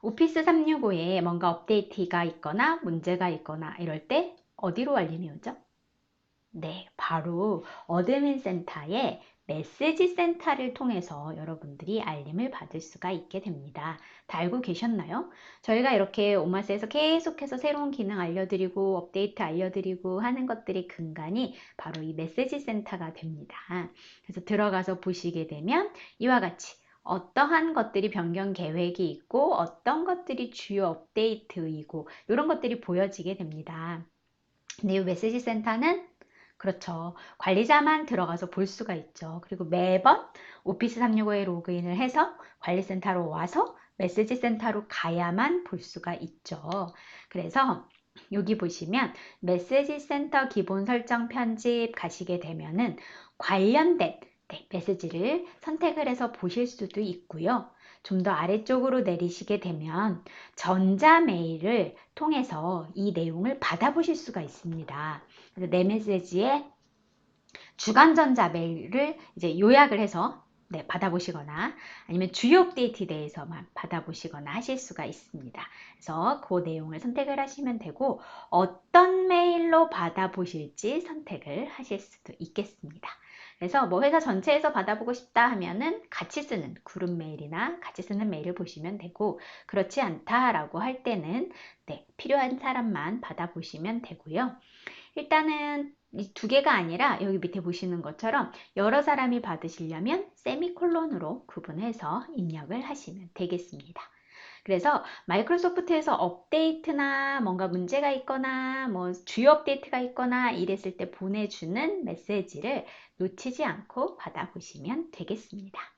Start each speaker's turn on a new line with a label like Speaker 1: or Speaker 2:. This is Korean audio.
Speaker 1: 오피스 365에 뭔가 업데이트가 있거나 문제가 있거나 이럴 때 어디로 알림이 오죠? 네, 바로 어드민 센터의 메시지 센터를 통해서 여러분들이 알림을 받을 수가 있게 됩니다. 다 알고 계셨나요? 저희가 이렇게 오마스에서 계속해서 새로운 기능 알려드리고 업데이트 알려드리고 하는 것들이 근간이 바로 이 메시지 센터가 됩니다. 그래서 들어가서 보시게 되면 이와 같이 어떠한 것들이 변경 계획이 있고 어떤 것들이 주요 업데이트이고 이런 것들이 보여지게 됩니다. 근데 이 메시지 센터는 그렇죠. 관리자만 들어가서 볼 수가 있죠. 그리고 매번 오피스 365에 로그인을 해서 관리센터로 와서 메시지 센터로 가야만 볼 수가 있죠. 그래서 여기 보시면 메시지 센터 기본 설정 편집 가시게 되면은 관련된 네, 메시지를 선택을 해서 보실 수도 있고요. 좀 더 아래쪽으로 내리시게 되면 전자 메일을 통해서 이 내용을 받아보실 수가 있습니다. 그래서 내 메시지에 주간 전자 메일을 이제 요약을 해서 네, 받아보시거나 아니면 주요 업데이트에 대해서만 받아보시거나 하실 수가 있습니다. 그래서 그 내용을 선택을 하시면 되고 어떤 메일로 받아보실지 선택을 하실 수도 있겠습니다. 그래서 뭐 회사 전체에서 받아보고 싶다 하면은 같이 쓰는 그룹 메일이나 같이 쓰는 메일을 보시면 되고 그렇지 않다라고 할 때는 네, 필요한 사람만 받아보시면 되고요. 일단은 이 두 개가 아니라 여기 밑에 보시는 것처럼 여러 사람이 받으시려면 세미콜론으로 구분해서 입력을 하시면 되겠습니다. 그래서 마이크로소프트에서 업데이트나 뭔가 문제가 있거나 뭐 주요 업데이트가 있거나 이랬을 때 보내주는 메시지를 놓치지 않고 받아보시면 되겠습니다.